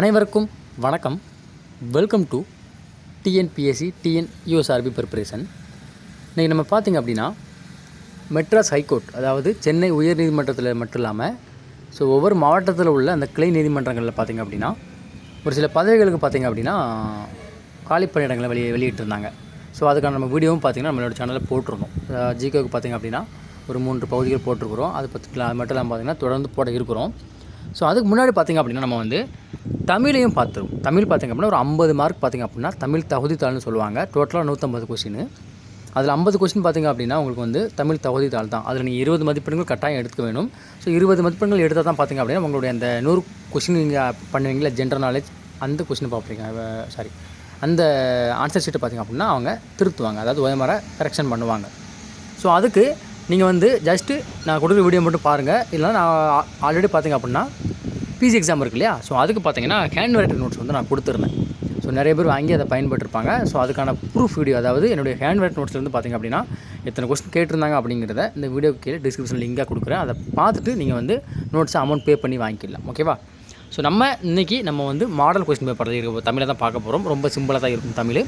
அனைவருக்கும் வணக்கம். Welcome to TNPSC TN USRB preparation இன்றைக்கி நம்ம பார்த்திங்க அப்படின்னா மெட்ராஸ் ஹைகோர்ட் அதாவது சென்னை உயர்நீதிமன்றத்தில் மட்டும் இல்லாமல் ஸோ ஒவ்வொரு மாவட்டத்தில் உள்ள அந்த கிளை நீதிமன்றங்களில் பார்த்திங்க அப்படின்னா ஒரு சில பதவிகளுக்கு பார்த்திங்க அப்படின்னா காலி பணியிடங்களை வெளியே வெளியிட்டிருந்தாங்க. ஸோ அதுக்கான நம்ம வீடியோவும் பார்த்திங்கன்னா நம்மளோட சேனலில் போட்டிருந்தோம் ஜிகேவுக்கு பார்த்திங்க அப்படின்னா ஒரு மூன்று பகுதிகள் போட்டிருக்கிறோம். அது பற்றி அது மட்டும் இல்லாமல் பார்த்திங்கன்னா தொடர்ந்து போட இருக்கிறோம். ஸோ அதுக்கு முன்னாடி பார்த்திங்க அப்படின்னா நம்ம வந்து தமிழையும் பார்த்துருவோம். தமிழ் பார்த்திங்க அப்படின்னா ஒரு ஐம்பது மார்க் பார்த்திங்க அப்படின்னா தமிழ் தகுதித்தாள்னு சொல்லுவாங்க. டோட்டலாக நூற்றம்பது கொஸ்டின் அதில் ஐம்பது கொஸ்டின் பார்த்திங்க அப்படின்னா உங்களுக்கு வந்து தமிழ் தகுதித்தாள் தான். அதில் நீங்கள் இருபது மதிப்பெண்கள் கட்டாயம் எடுக்க வேணும். ஸோ இருபது மதிப்பெண்கள் எடுத்தால் தான் பார்த்திங்க அப்படின்னா உங்களுடைய அந்த நூறு கொஸ்டின் நீங்கள் பண்ணுவீங்களா ஜென்ரல் நாலேஜ் அந்த கொஷினை பார்ப்பீங்க சாரி அந்த ஆன்சர் ஷீட்டை பார்த்திங்க அப்படின்னா அவங்க திருத்துவாங்க. அதாவது ஓயமர கரெக்ஷன் பண்ணுவாங்க. ஸோ அதுக்கு நீங்கள் வந்து ஜஸ்ட்டு நான் கொடுக்குற வீடியோ மட்டும் பாருங்கள் இல்லைனா நான் ஆல்ரெடி பார்த்தீங்க அப்படின்னா பிசி எக்ஸாம் இருக்கு இல்லையா? ஸோ அதுக்கு பார்த்தீங்கன்னா ஹேண்ட் ரைட்டிங் நோட்ஸ் வந்து நான் கொடுத்துருந்தேன். ஸோ நிறைய பேர் வாங்கி அதை பயன்பட்டுருப்பாங்க ஸோ அதுக்கான ப்ரூஃப் வீடியோ அதாவது என்னுடைய ஹேண்ட் ரைட் நோட்ஸ்லேருந்து பார்த்தீங்க அப்படின்னா எத்தனை கொஸ்டின் கேட்டிருந்தாங்க அப்படிங்கிறத இந்த வீடியோ கீழே டிஸ்கிரிப்ஷன் லிங்காக கொடுக்குறேன். அதை பார்த்துட்டு நீங்கள் வந்து நோட்ஸை அமௌண்ட் பே பண்ணி வாங்கிக்கலாம். ஓகேவா ஸோ நம்ம இன்றைக்கி நம்ம வந்து மாடல் கொஸ்டின் பேப்பர் இருக்க தமிழை தான் பார்க்க போகிறோம் ரொம்ப சிம்பிளாக தான் இருக்கும் தமிழ்.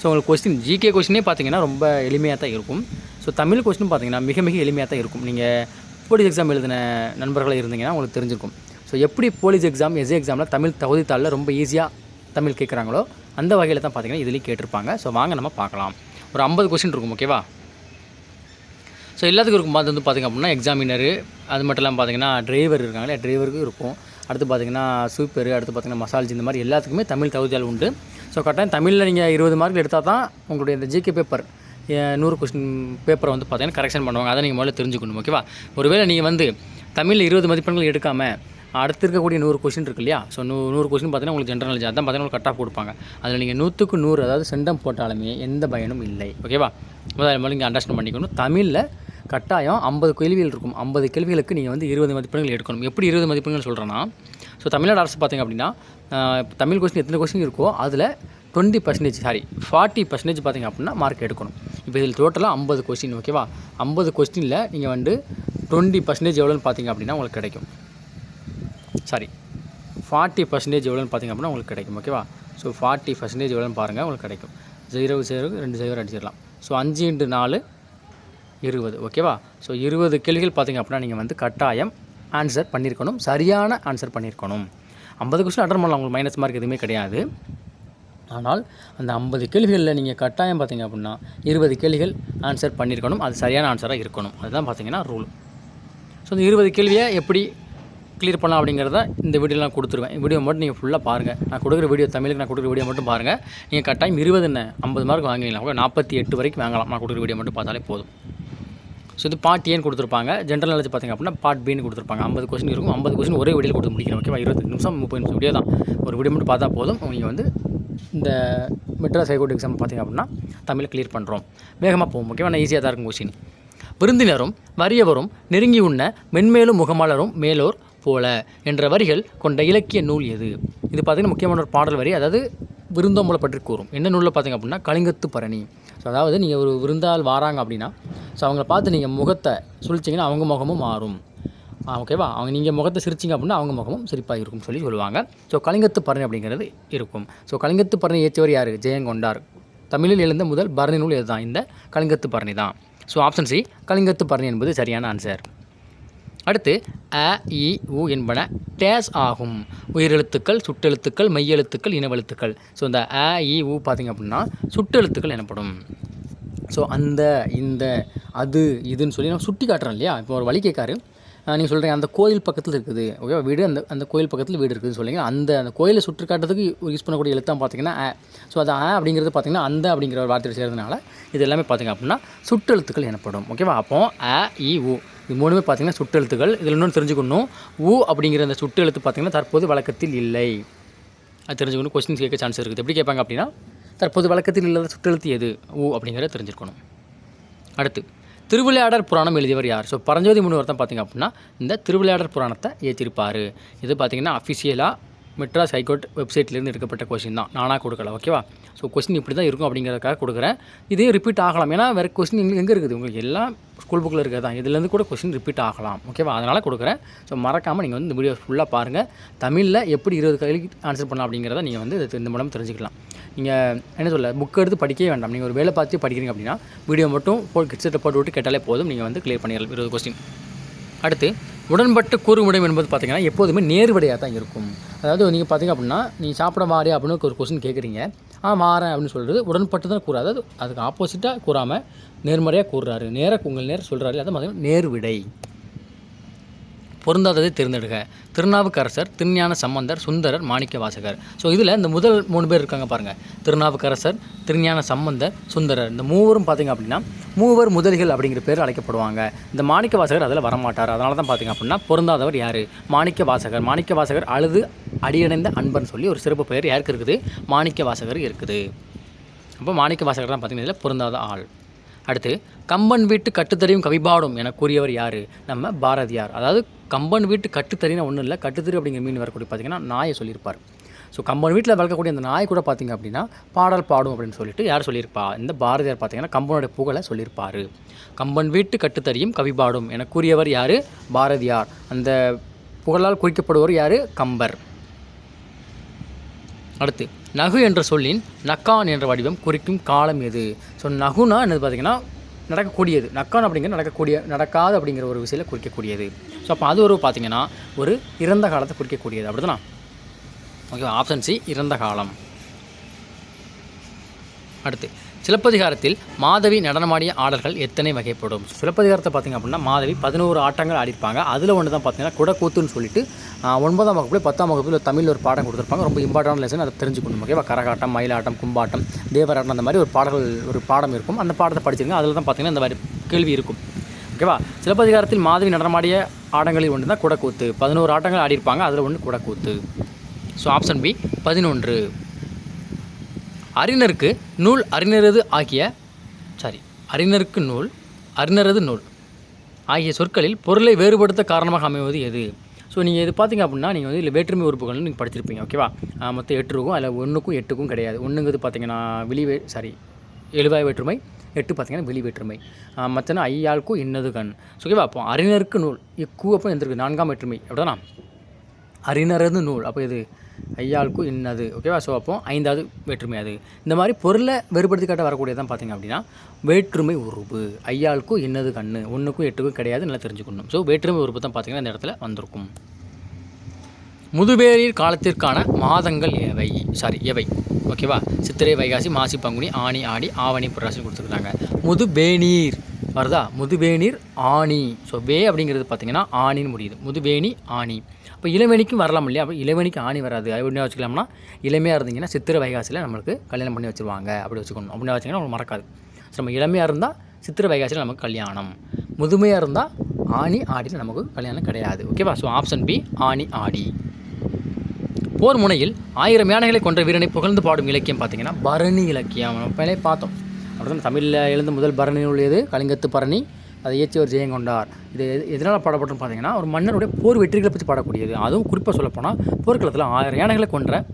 ஸோ உங்களுக்கு கொஸ்டின் ஜிகே கொஸ்டினே பார்த்தீங்கன்னா ரொம்ப எளிமையாக தான் இருக்கும். ஸோ தமிழ் கொஸ்டின் பார்த்தீங்கன்னா மிக மிக எளிமையாக தான் இருக்கும். நீங்கள் போலீஸ் எக்ஸாம் எழுதின நண்பர்களாக இருந்தீங்கன்னா உங்களுக்கு தெரிஞ்சிருக்கும். ஸோ எப்படி போலீஸ் எக்ஸாம் எஸ்ஏ எக்ஸாமில் தமிழ் தகுதித்தாளில் ரொம்ப ஈஸியாக தமிழ் கேட்குறாங்களோ அந்த வகையில் தான் பார்த்தீங்கன்னா இதுலேயும் கேட்டிருப்பாங்க. ஸோ வாங்க நம்ம பார்க்கலாம் ஒரு ஐம்பது கொஸ்டின் இருக்கும் ஓகேவா ஸோ எல்லாத்துக்கும் இருக்கும். அது வந்து பார்த்திங்க அப்படின்னா எக்ஸாமினரு அது மட்டும் இல்லாமல் பார்த்தீங்கன்னா டிரைவர் இருக்காங்களே டிரைவருக்கும் இருக்கும். அடுத்து பார்த்தீங்கன்னா சூப்பர் அடுத்து பார்த்தீங்கன்னா மசால்ஜி இந்த மாதிரி எல்லாத்துக்குமே தமிழ் தகுதியால் உண்டு. ஸோ கரெக்டாக தமிழில் நீங்கள் இருபது மார்க் எடுத்தால் தான் உங்களுடைய இந்த ஜிகே பேப்பர் நூறு கொஸ்டின் பேப்பரை வந்து பார்த்தீங்கன்னா கரெக்ஷன் பண்ணுவாங்க. அதை நீங்கள் முதல்ல தெரிஞ்சுக்கணும் ஓகேவா ஒருவேளை நீங்கள் வந்து தமிழில் இருபது மதிப்பெண்கள் எடுக்காமல் அடுத்து இருக்கக்கூடிய நூறு கொஸ்டின் இருக்கு இல்லையா? ஸோ நூ நூறு கொஸ்டின் பார்த்தீங்கன்னா உங்களுக்கு ஜென்ரல் நாலேஜ் அதான் பார்த்தீங்கன்னா கட் ஆஃப் கொடுப்பாங்க. அதில் நீங்கள் நூற்றுக்கு நூறு அதாவது செண்டம் போட்டாலுமே எந்த பயனும் இல்லை ஓகேவா முதல்ல முதல்ல நீங்கள் அண்டர்ஸ்டாண்ட் பண்ணிக்கணும். தமிழில் கட்டாயம் ஐம்பது கேள்விகள் இருக்கும். ஐம்பது கேள்விகளுக்கு நீங்கள் வந்து இருபது மதிப்பெண்கள் எடுக்கணும். எப்படி இருபது மதிப்பெண்கள் சொல்கிறேன்னா ஸோ தமிழ்நாடு அரசு பார்த்திங்க அப்படின்னா தமிழ் கொஸ்டின் எத்தனை கொஸ்டின் இருக்கோ அதில் twenty percentage sorry forty percentage பார்த்திங்க அப்படின்னா மார்க் எடுக்கணும். இப்போ இதில் டோட்டலாக ஐம்பது கொஸ்டின் ஓகேவா ஐம்பது கொஸ்டினில் நீங்கள் வந்து டுவெண்ட்டி பர்சன்டேஜ் எவ்வளோன்னு பார்த்தீங்க அப்படின்னா உங்களுக்கு கிடைக்கும். சாரி ஃபார்ட்டி பர்சன்டேஜ் எவ்வளோன்னு பார்த்திங்க அப்படின்னா உங்களுக்கு கிடைக்கும் ஓகேவா ஸோ ஃபார்ட்டி பர்சன்டேஜ் எவ்வளோன்னு பாருங்கள் உங்களுக்கு கிடைக்கும். ஜீரோ ஜீரோ ரெண்டு ஜீரோ அடிச்சிடலாம். ஸோ அஞ்சு இன்ட்டு நாலு இருபது ஓகேவா ஸோ இருபது கேள்விகள் பார்த்தீங்க அப்படின்னா நீங்கள் வந்து கட்டாயம் ஆன்சர் பண்ணியிருக்கணும் சரியான ஆன்சர் பண்ணியிருக்கணும். ஐம்பது கொஸ்டின் அட்டன் பண்ணலாம் உங்களுக்கு மைனஸ் மார்க் எதுவுமே கிடையாது. ஆனால் அந்த ஐம்பது கேள்விகளில் நீங்கள் கட்டாயம் பார்த்தீங்க அப்படின்னா இருபது கேள்விகள் ஆன்சர் பண்ணியிருக்கணும் அது சரியான ஆன்சராக இருக்கணும். அதுதான் பார்த்தீங்கன்னா ரூல் ஸோ இந்த இருபது கேள்வியை எப்படி கிளியர் பண்ணலாம் அப்படிங்கிறத இந்த வீடியோலாம் கொடுத்துருவேன். வீடியோ மட்டும் நீங்கள் ஃபுல்லாக பாருங்கள் நான் கொடுக்குற வீடியோ தமிழுக்கு நான் கொடுக்குற வீடியோ மட்டும் பாருங்கள் நீங்கள் கட்டாயம் இருபது என்ன ஐம்பது மார்க் வாங்கிக்கலாம் ஓகே நாற்பத்தி எட்டு வரைக்கும் வாங்கலாம். நான் கொடுக்குற வீடியோ மட்டும் பார்த்தாலே போதும். ஸோ இது பார்ட் ஏன்னு கொடுத்துருப்பாங்க. ஜென்ரல் நாலேஜ் பார்த்திங்க அப்படின்னா பார்ட் பின்னு கொடுத்துருப்பாங்க. ஐம்பது கொஸ்டின் இருக்கும். ஐம்பது கொஸ்டின் ஒரே வீடியோ கொடுத்து முடிக்கணும். ஓகேவா இருபது நிமிஷம் முப்பது நிமிஷம் வீடியோ தான் ஒரு வீடியோ மட்டும் பார்த்தா போதும். நீங்கள் வந்து இந்த மெட்ராஸ் ஹைகோர்ட் எக்ஸாம் பார்த்திங்க அப்படின்னா தமிழ் கிளியர் பண்ணுறோம் வேகமாக போகும் ஓகேவா ஈஸியாக தான் இருக்கும் கொஸ்டின் விருந்தினரும் வறியவரும் நெருங்கி உண்ண மென்மேலும் முகமலரும் மேலோர் போல என்ற வரிகள் கொண்ட இலக்கிய நூல் எது? இது பார்த்திங்கன்னா முக்கியமான ஒரு பாடல் வரி அதாவது விருந்தோம்பலை பற்றி கூறும். என்ன நூலில் பார்த்திங்க அப்படின்னா கலிங்கத்து பரணி. ஸோ அதாவது நீங்கள் ஒரு விருந்தால் வாராங்க அப்படின்னா ஸோ அவங்கள பார்த்து நீங்கள் முகத்தை சுழிச்சிங்கன்னா அவங்க முகமும் மாறும். ஓகேவா அவங்க நீங்கள் முகத்தை சிரிச்சிங்க அப்படின்னா அவங்க முகமும் சிரிப்பாக இருக்கும்னு சொல்லி சொல்லுவாங்க. ஸோ கலிங்கத்து பரணி அப்படிங்கிறது இருக்கும். ஸோ கலிங்கத்து பரணி ஏற்றவர் யார்? ஜெயங்கொண்டார். தமிழில் எழுந்த முதல் பரணி நூல் இதுதான் இந்த கலிங்கத்து பரணி தான். ஸோ ஆப்ஷன் சி கலிங்கத்து பரணி என்பது சரியான ஆன்சர் அடுத்து அ இ உ என்பன டேஸ் ஆகும். உயிரெழுத்துக்கள் சுட்டெழுத்துக்கள் மையெழுத்துக்கள் இனவெழுத்துக்கள். ஸோ இந்த அ இ உ பார்த்திங்க அப்படின்னா சுட்டெழுத்துக்கள் எனப்படும். ஸோ அந்த இந்த அது இதுன்னு சொல்லி நம்ம சுட்டி காட்டுறோம் இல்லையா? இப்போ ஒரு வழி கேட்காரு. நீங்கள் சொல்கிறீங்க அந்த கோயில் பக்கத்தில் இருக்குது. ஓகேவா வீடு அந்த அந்த கோயில் பக்கத்தில் வீடு இருக்குதுன்னு சொல்லிங்க அந்த அந்த கோயிலை சுற்றி காட்டுறதுக்கு யூஸ் பண்ணக்கூடிய எழுத்தான் பார்த்தீங்கன்னா ஆ ஸோ அது ஆ அப்படிங்கிறது பார்த்தீங்கன்னா அந்த அப்படிங்கிற ஒரு வார்த்தை சேர்றதுனால இது எல்லாமே பார்த்திங்க அப்படின்னா சுற்றெழுத்துக்கள் எனப்படும். ஓகேவா? அப்போ அ இ உ. இது மூணுமே பார்த்தீங்கன்னா சுட்டெழுத்துக்கள். இதில் இன்னொன்று தெரிஞ்சுக்கணும். உ அப்படிங்கிற அந்த சுட்டெழுத்து பார்த்திங்கன்னா தற்போது வழக்கத்தில் இல்லை. அது தெரிஞ்சுக்கணும். கொஸ்டின்ஸ் கேட்க சான்ஸ் இருக்குது. எப்படி கேட்பாங்க அப்படின்னா தற்போது வழக்கத்தில் இல்லாத சுட்டெழுத்து எது? ஊ அப்படிங்கிறத தெரிஞ்சுக்கணும் அடுத்து. திருவிளையாடர் புராணம் எழுதியவர் யார்? ஸோ பரஞ்சோதி முனிவர் தான் பார்த்திங்க அப்படின்னா இந்த திருவிளையாடர் புராணத்தை ஏற்றிருப்பார் இது பார்த்திங்கன்னா அஃபிஷியலாக மெட்ராஸ் ஹைகோர்ட் வெப்சைட்லேருந்து எடுக்கப்பட்ட கொஸ்டின் தான். நானாக கொடுக்கல ஓகேவா ஸோ கொஸ்டின் இப்படி தான் இருக்கும் அப்படிங்கிறதுக்காக கொடுக்குறேன். இதே ரிப்பீட் ஆகலாம். ஏன்னா வேறு கொஸ்டின் எங்களுக்கு எங்கே இருக்குது? உங்களுக்கு எல்லாம் ஸ்கூல் புக்கில் இருக்கிறது தான் இதுலேருந்து கூட கொஸ்டின் ரிப்பீட் ஆகலாம் ஓகேவா அதனால் கொடுக்குறேன். ஸோ மறக்காமல் நீங்கள் வந்து இந்த வீடியோ ஃபுல்லாக பாருங்கள் தமிழில் எப்படி இருபது கேள்விக்கு ஆன்சர் பண்ணலாம் அப்படிங்கிறத நீங்கள் வந்து இந்த மூலம் தெரிஞ்சுக்கலாம். நீங்கள் என்ன சொல்ல புக் எடுத்து படிக்கவே வேண்டாம். நீங்கள் ஒரு வேலை பார்த்து படிக்கிறீங்க அப்படின்னா வீடியோ மட்டும் போட்டு கிட்ஸிட்ட போட்டு விட்டு கேட்டாலே போதும். நீங்கள் வந்து கிளியர் பண்ணிடலாம். இருபது கொஸ்டின் அடுத்து உடன்பட்டு கூறுமுடம் என்பது பார்த்தீங்கன்னா எப்போதுமே நேர்வடையாக தான் இருக்கும். அதாவது நீங்கள் பார்த்தீங்க அப்படின்னா நீ சாப்பிட மாறியா அப்படின்னு ஒரு கொஸ்டின் கேட்குறீங்க ஆ மாறேன் அப்படின்னு சொல்கிறது உடன்பட்டு தான் கூறாது. அதுக்கு ஆப்போசிட்டாக கூறாமல் நேர்மறையாக கூறுறாரு. நேராக உங்கள் நேரம் சொல்கிறாரு அதை பார்த்தீங்கன்னா நேர்விடை. பொருந்தாததை தேர்ந்தெடுக்க திருநாவுக்கரசர் திருஞான சம்பந்தர் சுந்தரர் மாணிக்க வாசகர் ஸோ இதில் இந்த முதல் மூணு பேர் இருக்காங்க பாருங்கள் திருநாவுக்கரசர் திருஞான சம்பந்தர் சுந்தரர். இந்த மூவரும் பார்த்திங்க அப்படின்னா மூவர் முதலிகள் அப்படிங்கிற பேர் அழைக்கப்படுவாங்க. இந்த மாணிக்க வாசகர் அதில் வரமாட்டார். அதனால தான் பார்த்தீங்க அப்படின்னா பொருந்தாதவர் யார்? மாணிக்க வாசகர் மாணிக்க வாசகர் அழுது அடியடைந்த அன்பன் சொல்லி ஒரு சிறப்பு பெயர் யாருக்கு இருக்குது? மாணிக்க வாசகர் இருக்குது. அப்போ மாணிக்க வாசகர் தான் பார்த்திங்கன்னா இதில் பொருந்தாத ஆள். அடுத்து கம்பன் வீட்டு கட்டுத்தறியும் கவிபாடும் என கூறியவர் யார்? நம்ம பாரதியார். அதாவது கம்பன் வீட்டு கட்டுத்தறினா ஒன்றும் இல்லை கட்டுத்தறி அப்படிங்கிற மீன் வரக்கூடிய பார்த்திங்கன்னா நாயை சொல்லியிருப்பார். ஸோ கம்பன் வீட்டில் வளர்க்கக்கூடிய அந்த நாய் கூட பார்த்திங்க அப்படின்னா பாடல் பாடும் அப்படின்னு சொல்லிட்டு யார் சொல்லியிருப்பா? இந்த பாரதியார் பார்த்தீங்கன்னா கம்பனுடைய புகழை சொல்லியிருப்பார். கம்பன் வீட்டு கட்டுத்தறியும் கவிபாடும் என கூறியவர் யார்? பாரதியார். அந்த புகழால் குறிக்கப்படுவர் யார்? கம்பர். அடுத்து நகு என்ற சொல்லின் நக்கான் என்ற வடிவம் குறிக்கும் காலம் எது? ஸோ நகுனா என்னது பார்த்தீங்கன்னா நடக்கக்கூடியது. நக்கான் அப்படிங்கிற நடக்கக்கூடிய நடக்காது அப்படிங்கிற ஒரு விஷயத்தில் குறிக்கக்கூடியது. ஸோ அப்போ அது ஒரு பார்த்தீங்கன்னா ஒரு இறந்த காலத்தை குறிக்கக்கூடியது. அப்படிதானா? ஓகே ஆப்ஷன் சி இறந்த காலம். அடுத்து. சிலப்பதிகாரத்தில் மாதவி நடனமாடிய ஆடல்கள் எத்தனை வகைப்படும்? சிலப்பதிகாரத்தை பார்த்தீங்க அப்படின்னா மாதவி பதினோரு ஆட்டங்கள் ஆடிருப்பாங்க. அதில் ஒன்று தான் பார்த்தீங்கன்னா குடக்கூத்துன்னு சொல்லிட்டு ஒன்பதாம் வகுப்புல பத்தாம் வகுப்பில் தமிழ் ஒரு பாடம் கொடுத்துருப்பாங்க. ரொம்ப இம்பார்ட்டன்ட் லெசன் அதை தெரிஞ்சுக்கணும் ஓகேவா கரகாட்டம் மயிலாட்டம் கும்பாட்டம் தேவராட்டம் அந்த மாதிரி ஒரு பாடல்கள் ஒரு பாடம் இருக்கும். அந்த பாடத்தை படிச்சிருங்க. அதில் தான் பார்த்தீங்கன்னா இந்த மாதிரி கேள்வி இருக்கும் ஓகேவா சிலப்பதிகாரத்தில் மாதவி நடனமாடிய ஆடங்களில் ஒன்று தான் குடக்கூத்து. பதினோரு ஆட்டங்கள் ஆடியிருப்பாங்க அதில் ஒன்று குடக்கூத்து. ஸோ ஆப்ஷன் பி பதினொன்று. அறிஞருக்கு நூல் அறிஞரது ஆகிய சாரி அறிஞருக்கு நூல் அறிஞரது நூல் ஆகிய சொற்களில் பொருளை வேறுபடுத்த காரணமாக அமைவது எது? ஸோ நீங்கள் இது பார்த்தீங்க அப்படின்னா நீங்கள் வந்து இதில் வேற்றுமை உறுப்புகள்னு நீங்கள் படிச்சிருப்பீங்க ஓகேவா மொத்தம் எட்டு இருக்கும் அதில் ஒன்றுக்கும் எட்டுக்கும் கிடையாது. ஒன்றுங்கிறது பார்த்தீங்கன்னா வெளிவே சாரி எழுவாய் வேற்றுமை எட்டு பார்த்தீங்கன்னா வெளி வேற்றுமை. மற்றனா ஐயாளுக்கும் இன்னது கண். ஸோ ஓகேவா அப்போ அறிஞருக்கு நூல் இக்கு அப்போ எந்திருக்கு நான்காம் வேற்றுமை அப்படிதானா? அறிஞரது நூல் அப்போ இது ஐயாளுக்கும் இன்னது. ஓகேவா ஸோ அப்போ ஐந்தாவது வேற்றுமை அது. இந்த மாதிரி பொருளை வேறுபடுத்தி காட்ட வரக்கூடியதான் பார்த்தீங்க அப்படின்னா வேற்றுமை உறுப்பு. ஐயாளுக்கும் இன்னது கண்ணு ஒன்றுக்கும் எட்டுக்கும் கிடையாது நல்லா தெரிஞ்சுக்கணும். ஸோ வேற்றுமை உறுப்பு தான் பார்த்தீங்கன்னா இந்த இடத்துல வந்திருக்கும். முதுவேரீர் காலத்திற்கான மாதங்கள் எவை? சாரி எவை. ஓகேவா சித்திரை வைகாசி மாசி பங்குனி ஆணி ஆடி ஆவணி புராசி கொடுத்துருக்காங்க. முதுவேநீர் வருதா? முதுவேநீர் ஆணி. ஸோ வே அப்படிங்கிறது பார்த்தீங்கன்னா ஆணின்னு முடியுது. முதுவேணி ஆணி. அப்போ இளவேணிக்கும் வரலாம் இல்லையா? அப்போ இளவேணிக்கு ஆணி வராது. அப்படின்னா வச்சுக்கலாம்னா இளமையாக இருந்தீங்கன்னா சித்திரை வைகாசியில் நம்மளுக்கு கல்யாணம் பண்ணி வச்சுருவாங்க. அப்படி வச்சுக்கணும். அப்படின்னா வச்சிங்கன்னா உங்களுக்கு மறக்காது. ஸோ நம்ம இளமையாக இருந்தால் சித்திரை வைகாசியில் நமக்கு கல்யாணம். முதுமையாக இருந்தால் ஆணி ஆடியில் நமக்கு கல்யாணம் கிடையாது. ஓகேவா ஸோ ஆப்ஷன் பி ஆணி ஆடி. போர் முனையில் ஆயிரம் யானைகளை கொன்ற வீரனை புகழ்ந்து பாடும் இலக்கியம் பார்த்தீங்கன்னா பரணி இலக்கியம். நம்ம பார்த்தோம் பார்த்தோம். அப்படிதான் தமிழில் எழுந்த முதல் பரணி உள்ளது கலிங்கத்து பரணி. அதை இயற்றியவர் ஜெயங்கொண்டார் இது எதனால் பாடப்பட்டுன்னு பார்த்தீங்கன்னா ஒரு மன்னனுடைய போர் வெற்றிகளை பற்றி பாடக்கூடியது. அதுவும் குறிப்பாக சொல்லப்போனால் போர்க்களத்தில் ஆயிரம் யானைகளை கொன்ற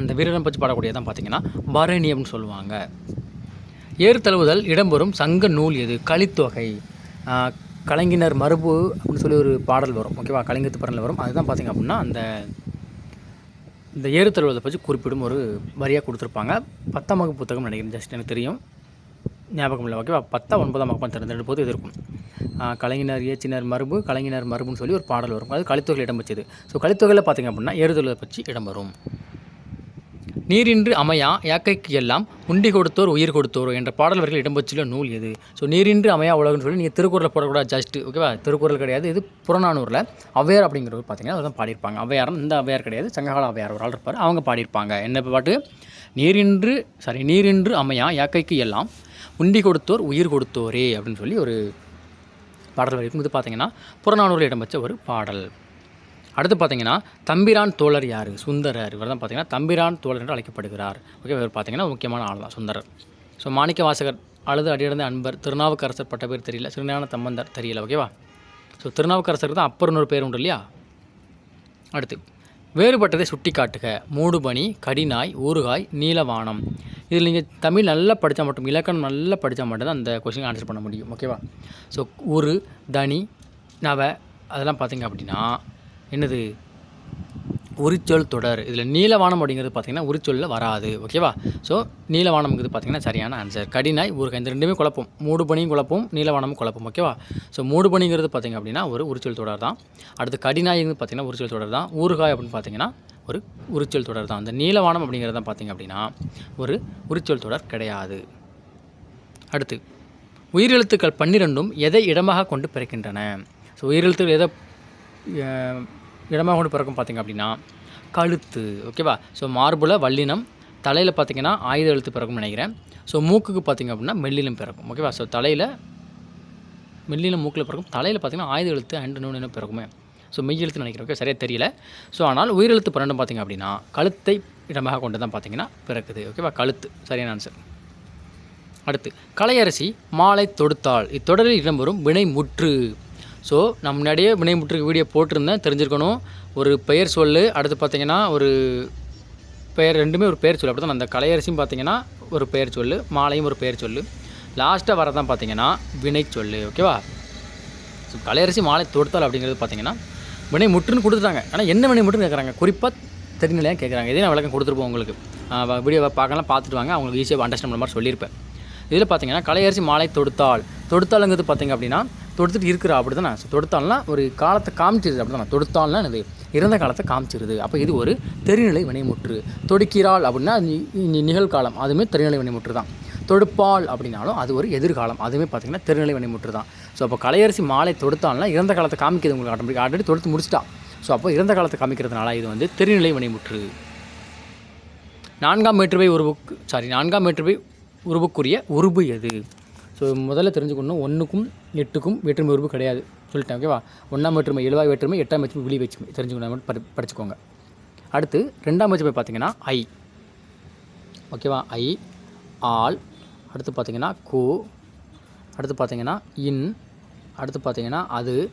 அந்த வீரனை பற்றி பாடக்கூடியதான் பார்த்தீங்கன்னா பரணி அப்படின்னு சொல்லுவாங்க. ஏறு தழுவுதல் இடம்பெறும் சங்க நூல் எது? கலித்தொகை கலைஞர் மரபு அப்படின்னு சொல்லி ஒரு பாடல் வரும். ஓகேவா? கலிங்கத்து பரனில் வரும். அதுதான் பார்த்தீங்க அப்படின்னா அந்த இந்த ஏறு தழுவுதலை பற்றி குறிப்பிடும் ஒரு வரியாக கொடுத்துருப்பாங்க. பத்தாம் வகுப்பு புத்தகம் நினைக்கிறேன். ஜஸ்ட் எனக்கு தெரியும். ஞாபகம் இல்லை ஓகேவா? பத்தா ஒன்பதாம் வகுப்பு திறந்த போது இது இருக்கும் கலைஞர் இயற்றினர் மரபு கலைஞர் மரபுன்னு சொல்லி ஒரு பாடல் வரும். அது கலித்தொகையில் இடம் வச்சது ஸோ கலித்தொகையில் பார்த்தீங்க அப்படின்னா ஏறுதலை பற்றி இடம் வரும் நீரின்றி அமையா யாக்கைக்கு எல்லாம் உண்டி கொடுத்தோர் உயிர் கொடுத்தோர் என்ற பாடல் வரிகள் இடம்பெற்றுள்ள நூல் எது? ஸோ நீரின்றி அமையா உலகம்னு சொல்லி நீங்கள் திருக்குறளில் போடக்கூடாது ஜஸ்ட் ஓகேவா? திருக்குறள் கிடையாது. இது புறநானூரில் அவ்வையார் அப்படிங்கிறவர் பார்த்தீங்கன்னா அவர் தான் பாடியிருப்பாங்க. ஔவையாரும் இந்த அவ்வையார் கிடையாது. சங்ககால அவ்வையார் ஒரு ஆள் இருப்பார். அவங்க பாடியிருப்பாங்க. என்ன பாட்டு? நீரின்று சாரி நீரின்று அமையா யாக்கைக்கு எல்லாம் உண்டி கொடுத்தோர் உயிர் கொடுத்தோரே அப்படின்னு சொல்லி ஒரு பாடல் வரைக்கும் இது பார்த்தீங்கன்னா புறநானூரில் இடம்பெற்ற ஒரு பாடல். அடுத்து பார்த்தீங்கன்னா தம்பிரான் தோழர் யார்? சுந்தரர். இவர் தான் பார்த்தீங்கன்னா தம்பிரான் தோழர் என்று அழைக்கப்படுகிறார். ஓகே இவர் பார்த்தீங்கன்னா முக்கியமான ஆள் தான் சுந்தரர். ஸோ மாணிக்க வாசகர் அழுது அடியடைந்த அன்பர் திருநாவுக்கரசர் பட்ட பேர் தெரியல சிறுஞான தம்பந்தர் தெரியல ஓகேவா? ஸோ திருநாவுக்கரசருக்கு தான் அப்பர்னு ஒரு பேர் உண்டு இல்லையா? அடுத்து வேறுபட்டதை சுட்டி காட்டுக மூடுபனி கடிநாய் ஊறுகாய் நீலவானம். இதில் நீங்கள் தமிழ் நல்லா படித்தா மட்டும் இலக்கணம் நல்லா படித்தா மட்டும்தான் அந்த கொஸ்டின் ஆன்சர் பண்ண முடியும். ஓகேவா ஸோ உரு தனி நவ அதெல்லாம் பார்த்தீங்க அப்படின்னா என்னது? உரிச்சொல் தொடர். இதில் நீலவானம் அப்படிங்கிறது பார்த்தீங்கன்னா உரிச்சொல்லில் வராது. ஓகேவா ஸோ நீலவானம்ங்கிறது பார்த்தீங்கன்னா சரியான ஆன்சர் கடினாய் ஊறுகாய். இந்த ரெண்டுமே குழப்பம். மூடு பனியும் குழப்பம் நீலவானமும் குழப்பம். ஓகேவா ஸோ மூடு பனிங்கிறது பார்த்தீங்க அப்படின்னா ஒரு உரிச்சொல் தொடர் தான். அடுத்து கடினாய்ங்கிறது பார்த்தீங்கன்னா உரிச்சொல் தொடர் தான். ஊறுகாய் அப்படின்னு பார்த்தீங்கன்னா ஒரு உரிச்சொல் தொடர் தான். அந்த நீலவானம் அப்படிங்கிறது தான் பார்த்தீங்க அப்படின்னா ஒரு உரிச்சொல் தொடர் கிடையாது. அடுத்து உயிரெழுத்துக்கள் பன்னிரெண்டும் எதை இடமாக கொண்டு பிறக்கின்றன? ஸோ உயிரெழுத்துக்கள் எதை இடமாக கொண்டு பிறக்கும் பார்த்தீங்க அப்படின்னா கழுத்து ஓகேவா ஸோ மார்புல வல்லினம் தலையில் பார்த்தீங்கன்னா ஆயுத எழுத்து பிறக்கும்னு நினைக்கிறேன். ஸோ மூக்குக்கு பார்த்தீங்க அப்படின்னா மெல்லினம் பிறக்கும் ஓகேவா ஸோ தலையில் மெல்லினம் மூக்கில் பிறக்கும் தலையில் பார்த்தீங்கன்னா ஆயுத எழுத்து அண்டு நூலினம் பிறக்குமே. ஸோ மெய் எழுத்து நினைக்கிறேன் ஓகே சரியாக தெரியல. ஸோ ஆனால் உயிரெழுத்து பன்னெண்டு பார்த்தீங்க அப்படின்னா கழுத்தை இடமாக கொண்டு தான் பார்த்தீங்கன்னா பிறக்குது ஓகேவா கழுத்து சரியான ஆன்சர் அடுத்து கலையரசி மாலை தொடுத்தாள். இத்தொடரில் இடம்பெறும் வினை முற்று ஸோ நான் முன்னாடியே வினை முற்றுக்கு வீடியோ போட்டிருந்தேன் தெரிஞ்சிருக்கணும். ஒரு பெயர் சொல் அடுத்து பார்த்தீங்கன்னா ஒரு பெயர் ரெண்டுமே ஒரு பெயர் சொல் அப்படி தான் அந்த கலையரசியும் பார்த்தீங்கன்னா ஒரு பெயர் சொல்லு. மாலையும் ஒரு பெயர் சொல்லு. லாஸ்ட்டாக வரதான் பார்த்தீங்கன்னா வினை சொல் ஓகேவா ஸோ கலையரசி மாலை தொடுத்தாள் அப்படிங்கிறது பார்த்தீங்கன்னா வினை முற்றுன்னு கொடுத்துட்டாங்க. ஆனால் என்ன வினை முற்றுன்னு கேட்குறாங்க குறிப்பாக தெரிஞ்சலையாக கேட்குறாங்க இதே நான் விளக்கம் கொடுத்துருப்போம் உங்களுக்கு. வீடியோவை பார்க்கலாம் பார்த்துட்டு வாங்க. அவங்களுக்கு ஈஸியாக அண்டர்ஸ்டாண்ட் பண்ண மாதிரி சொல்லியிருப்பேன். இதில் பார்த்தீங்கன்னா கலையரசி மாலை தொடுத்தாள் தொடுத்தாளுங்கிறது பார்த்தீங்க அப்படின்னா தொடுத்துட்டு இருக்கிறா அப்படி தானே ஸோ தொடுத்தாள்னா ஒரு காலத்தை காமிச்சிருது அப்படி தானே தொடுத்தாள்னா என்னது? இறந்த காலத்தை காமிச்சிருது. அப்போ இது ஒரு தெரிநிலை வினைமுற்று. தொடுக்கிறாள் அப்படின்னா நிகழ்காலம். அதுவுமே தெரிநிலை வினைமுற்று தான் தொடுப்பாள் அப்படின்னாலும் அது ஒரு எதிர்காலம். அதுவுமே பார்த்திங்கன்னா திருநிலை வினைமுற்று தான் ஸோ அப்போ கலையரசி மாலை தொடுத்தாள்னா இறந்த காலத்தை காமிக்கிறது உங்களுக்கு ஆட்டோமேட்டிக் ஆல்ரெடி தொடுத்து முடிச்சிட்டா. ஸோ அப்போ இறந்த காலத்தை காமிக்கிறதுனால இது வந்து திருநிலை வினைமுற்று. நான்காம் மேற்றுவை உருவுக்கு சாரி நான்காம் மேற்றுவை உருவுக்குரிய உருபு எது? ஸோ முதல்ல தெரிஞ்சுக்கணும் ஒன்றுக்கும் எட்டுக்கும் வேற்றுமை உறுப்பு கிடையாது. சொல்லிட்டேன் ஓகேவா ஒன்றாம் வேற்றுமை எழுவாய் வேற்றுமை எட்டாம் வேற்றுமை விழி வேற்றுமை. தெரிஞ்சுக்கணும் மட்டும் படி படிச்சுக்கோங்க. அடுத்து ரெண்டாம் வேற்றுமை பார்த்தீங்கன்னா ஐ. ஓகேவா ஐ ஆல். அடுத்து பார்த்தீங்கன்னா கு. அடுத்து பார்த்தீங்கன்னா இன். அடுத்து பார்த்தீங்கன்னா அது